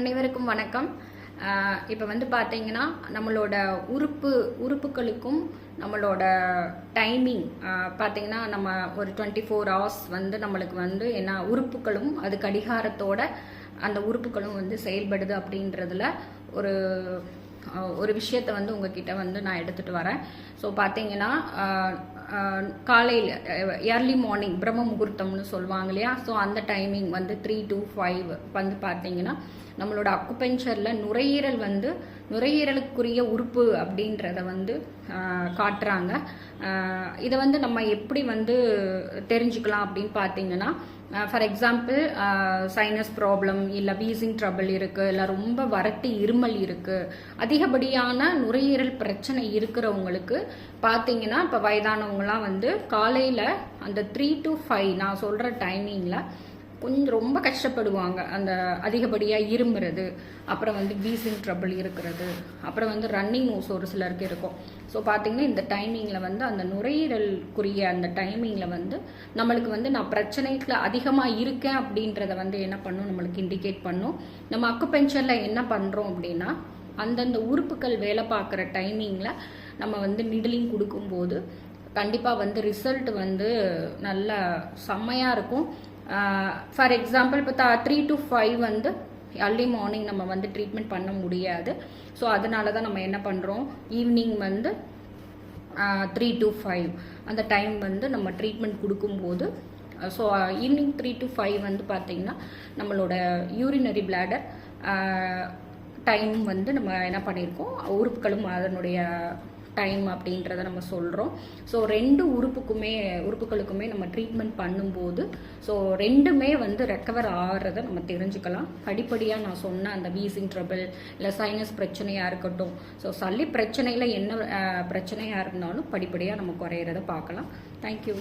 அனைவருக்கும் வணக்கம். இப்போ வந்து பார்த்தீங்கன்னா நம்மளோட உறுப்பு உறுப்புகளுக்கும் நம்மளோட டைமிங் பார்த்தீங்கன்னா நம்ம ஒரு டுவெண்ட்டி ஃபோர் ஹவர்ஸ் வந்து நம்மளுக்கு வந்து என்ன உறுப்புகளும் அது கடிகாரத்தோட அந்த உறுப்புகளும் வந்து செயல்படுது அப்படின்றதுல ஒரு ஒரு விஷயத்தை வந்து உங்ககிட்ட வந்து நான் எடுத்துட்டு வரேன். ஸோ பார்த்தீங்கன்னா காலையில் ஏர்லி மார்னிங் பிரம்ம முகூர்த்தம்னு சொல்லுவாங்க இல்லையா? ஸோ அந்த டைமிங் வந்து த்ரீ டூ ஃபைவ் வந்து பார்த்தீங்கன்னா நம்மளோட அக்குபெஞ்சரில் நுரையீரல் வந்து நுரையீரலுக்குரிய உறுப்பு அப்படின்றத வந்து காட்டுறாங்க. இதை வந்து நம்ம எப்படி வந்து தெரிஞ்சுக்கலாம் அப்படின்னு பார்த்தீங்கன்னா ஃபார் எக்ஸாம்பிள் சைனஸ் ப்ராப்ளம் இல்லை வீசிங் ட்ரபிள் இருக்குது இல்லை ரொம்ப வறட்டு இருமல் இருக்குது அதிகப்படியான நுரையீரல் பிரச்சனை இருக்கிறவங்களுக்கு பார்த்தீங்கன்னா இப்போ வயதானவங்களாம் வந்து காலையில் அந்த த்ரீ டு ஃபைவ் நான் சொல்கிற டைமிங்கில் கொஞ்சம் ரொம்ப கஷ்டப்படுவாங்க. அந்த அதிகப்படியாக இரும்புறது அப்புறம் வந்து வீசிங் ட்ரபிள் இருக்கிறது அப்புறம் வந்து ரன்னிங் நோஸ் ஒரு சிலருக்கு இருக்கும். ஸோ பார்த்தீங்கன்னா இந்த டைமிங்கில் வந்து அந்த நுரையீரலுக்குரிய அந்த டைமிங்கில் வந்து நம்மளுக்கு வந்து நான் பிரச்சனைக்குள்ள அதிகமாக இருக்கேன் அப்படின்றத வந்து என்ன பண்ணும்? நம்மளுக்கு இண்டிகேட் பண்ணும். நம்ம அக்குபெஞ்சரில் என்ன பண்ணுறோம் அப்படின்னா அந்தந்த உறுப்புகள் வேலை பார்க்குற டைமிங்கில் நம்ம வந்து நிடலிங் கொடுக்கும்போது கண்டிப்பாக வந்து ரிசல்ட் வந்து நல்ல செம்மையாக இருக்கும். ஃபார் எக்ஸாம்பிள் இப்போ த்ரீ டு ஃபைவ் வந்து அர்லி மார்னிங் நம்ம வந்து ட்ரீட்மெண்ட் பண்ண முடியாது. ஸோ அதனால தான் நம்ம என்ன பண்ணுறோம் ஈவினிங் வந்து த்ரீ டு ஃபைவ் அந்த டைம் வந்து நம்ம ட்ரீட்மெண்ட் கொடுக்கும்போது so evening three to five வந்து பார்த்திங்கன்னா நம்மளோட யூரினரி பிளாடர் டைம் வந்து நம்ம என்ன பண்ணியிருக்கோம் உறுப்புகளும் அதனுடைய டைம் அப்படின்றத நம்ம சொல்கிறோம் ஸோ ரெண்டு உறுப்புக்குமே உறுப்புகளுக்குமே நம்ம ட்ரீட்மெண்ட் பண்ணும்போது ஸோ ரெண்டுமே வந்து ரெக்கவர் ஆகிறத நம்ம தெரிஞ்சுக்கலாம். படிப்படியாக நான் சொன்ன அந்த வீசிங் ட்ரபிள் இல்லை சைனஸ் பிரச்சனையாக இருக்கட்டும். ஸோ சளி பிரச்சனையில் என்ன பிரச்சனையாக இருந்தாலும் படிப்படியாக நம்ம குறையிறத பார்க்கலாம். தேங்க்யூ